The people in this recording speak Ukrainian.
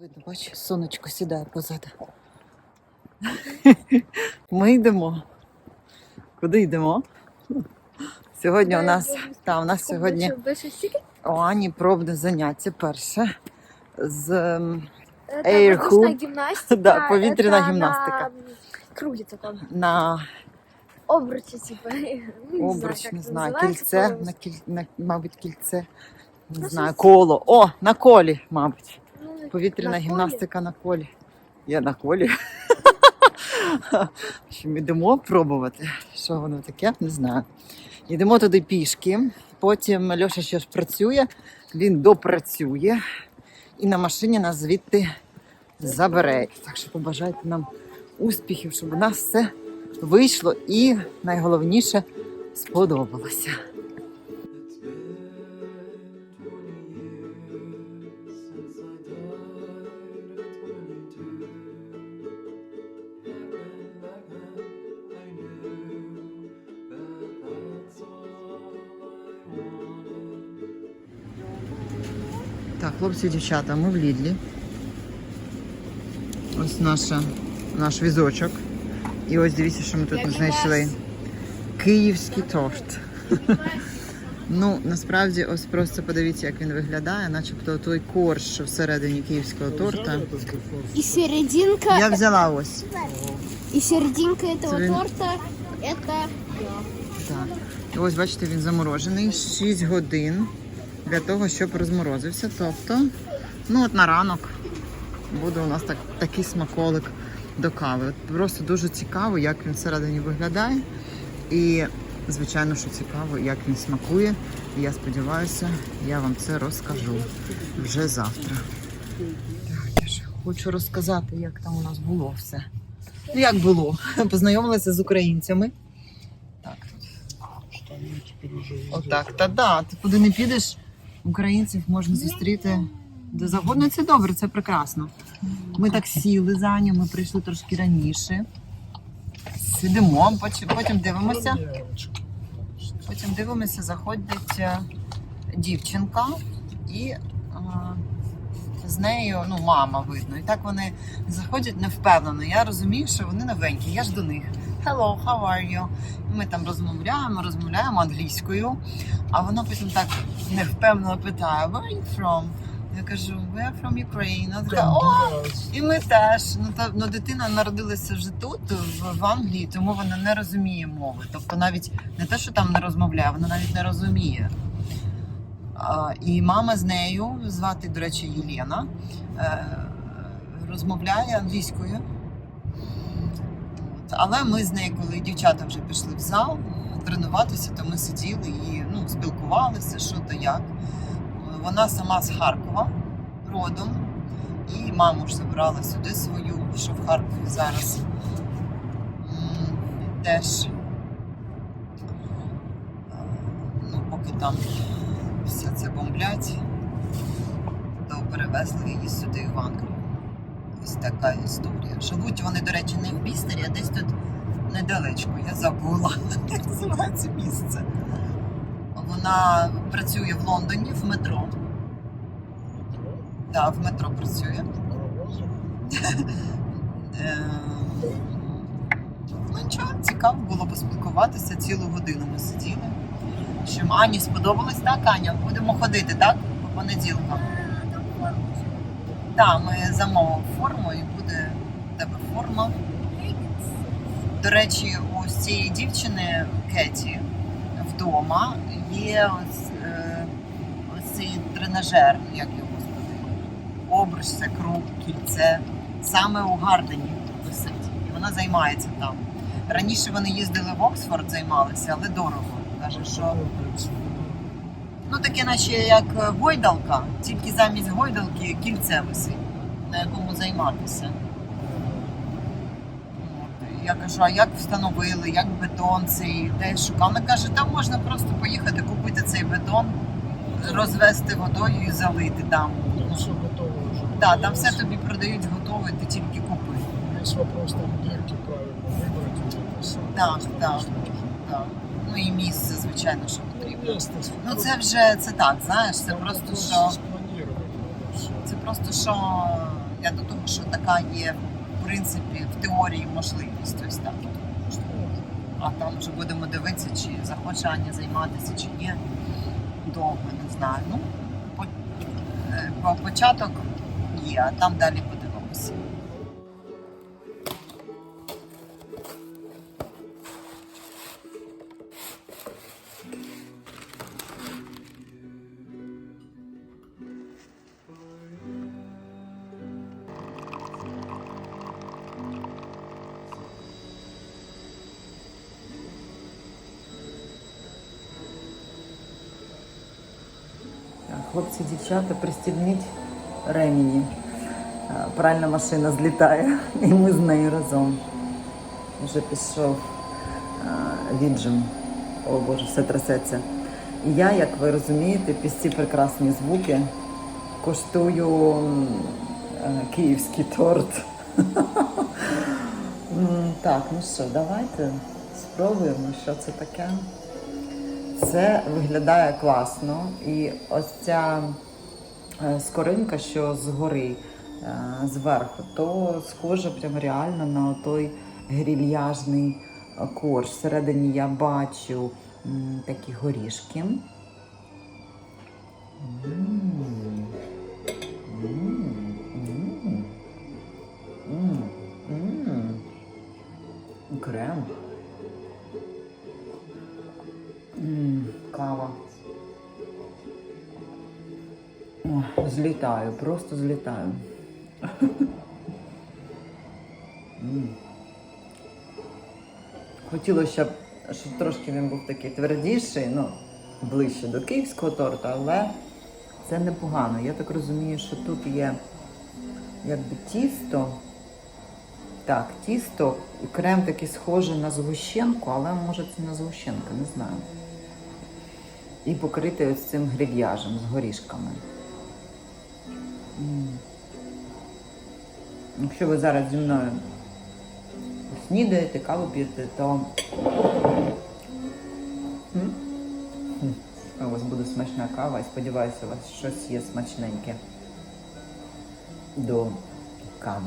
Видно, бач, сонечко сідає позаду. Ми йдемо. Куди йдемо? Сьогодні у нас, та, у нас сьогодні у Ані пробне заняття перше з ем, Air Это hoop. воздушная гимнастика. Да, повітряна это гімнастика. На круге таком. на Обручи, типа. Ну, обруч, как не это знаю, называется кільце, по-русски. на, кіль... на, мабуть, кільце, не Ну, знаю, щось- коло. О, на колі, мабуть. Повітряна гімнастика на колі. Я на колі. Що ми йдемо пробувати. Що воно таке, не знаю. Йдемо туди пішки. Потім Льоша ще ж працює, він допрацює і на машині нас звідти забере. Так що побажайте нам успіхів, щоб у нас все вийшло і найголовніше сподобалося. Так, хлопці і дівчата, ми в Лідлі. Ось наша, наш візочок. І ось дивіться, що ми тут знайшли. Київський торт. Ну, насправді, ось просто подивіться, як він виглядає, начебто той корж, що всередині київського торта. И серединка, Я взяла ось. и серединка этого Блин. торта это Так. І ось бачите, він заморожений 6 годин для того, щоб розморозився. Тобто, ну от на ранок буде у нас так, такий смаколик до кави. От Просто дуже цікаво, як він всередині виглядає. І, звичайно, що цікаво, як він смакує. І я сподіваюся, я вам це розкажу вже завтра. Так, я ще хочу розказати, як там у нас було все. Ну, як було? Познайомилася з українцями. Так, Отак, та да, ти куди не підеш, українців можна зустріти де завгодно. Це добре, це прекрасно. Ми так сіли за ним, ми прийшли трошки раніше. Сидимо, потім, дивимося. Потім дивимося, заходить е, дівчинка і а, з нею, ну, мама видно. І так вони заходять невпевнено. Я розумію, що вони новенькі. Я ж до них. Hello, how are you? І Ми там розмовляємо, розмовляємо англійською, а вона потім так невпевнено питає: Where are you from? Я кажу, we are from Ukraine. Вона така, о, і ми теж. Ну, та, ну, дитина народилася вже тут, в, в Англії, тому вона не розуміє мови. Тобто навіть не те, що там не розмовляє, вона навіть не розуміє. А, і мама з нею, звати, до речі, Єлена, е, розмовляє англійською. Але ми з нею, коли дівчата вже пішли в зал тренуватися, то ми сиділи і ну, спілкувалися, що то як. Вона сама з Харкова родом, і маму ж забрала сюди свою, що в Харкові зараз теж. е, Ну, поки там все це бомблять, то перевезли її сюди в Англію. Ось така історія. Живуть вони, до речі, не в Бістері, а десь тут недалечко. Я забула, як називається місце. Вона працює в Лондоні в метро. Так, в метро працює. Е, Ну нічого, цікаво було поспілкуватися. Цілу годину ми сиділи. Що Ані сподобалось, так, Аня? Будемо ходити, так? По понеділкам. Так, ми замовимо форму і буде в тебе форма. До речі, у цієї дівчини Кеті вдома є ось, е, ось цей тренажер, як його господи, обруч, це круг, кільце. Саме у Гардені висить. І вона займається там. Раніше вони їздили в Оксфорд, займалися, але дорого. Каже, що ну таке, наче як гойдалка, тільки замість гойдалки кільце висить, на якому займатися. От, Я кажу, а як встановили, як бетон цей, де шукав. Вона каже, там можна просто поїхати купити цей бетон, розвести водою і залити там. Там все готово уже. Да, там все тобі продають готове, ти тільки купи. Весь вопрос там дырки правильно выбрать. вот это самое. Так, Что так. Так. Ну і місце, звичайно, що потрібно. Место Ну це вже це так, знаєш, це просто що. Це просто що Я до того, що така є, в принципі, в теорії можливість. Ось так. А там вже будемо дивитися, чи захоче Аня займатися, чи ні. Довго не знаю. Ну, по, е, по початок є, а там далі подивимося. Хлопці, дівчата, пристібніть ремені. Пральна машина злітає, і ми з нею разом. Вже пішов віджим. О Боже, все трясеться. І я, як ви розумієте, під ці прекрасні звуки коштую київський торт. Так, ну що, давайте спробуємо, що це таке. Це виглядає класно. І ось ця е, скоринка, що згори, е, зверху, то схоже прям реально на той грільяжний корж. Всередині я бачу такі горішки. Крем. Кава. О, злітаю, просто злітаю. Хотілося, щоб, щоб трошки він був такий твердіший, ну, ближче до київського торту, але це непогано. Я так розумію, що тут є якби тісто. Так, тісто, крем такий схожий на згущенку, але може це не згущенка, не знаю. І покритий ось цим грильяжем з горішками. Якщо ви зараз зі мною снідаєте, каву п'єте, то у вас буде смачна кава і сподіваюся, у вас щось є смачненьке до кави.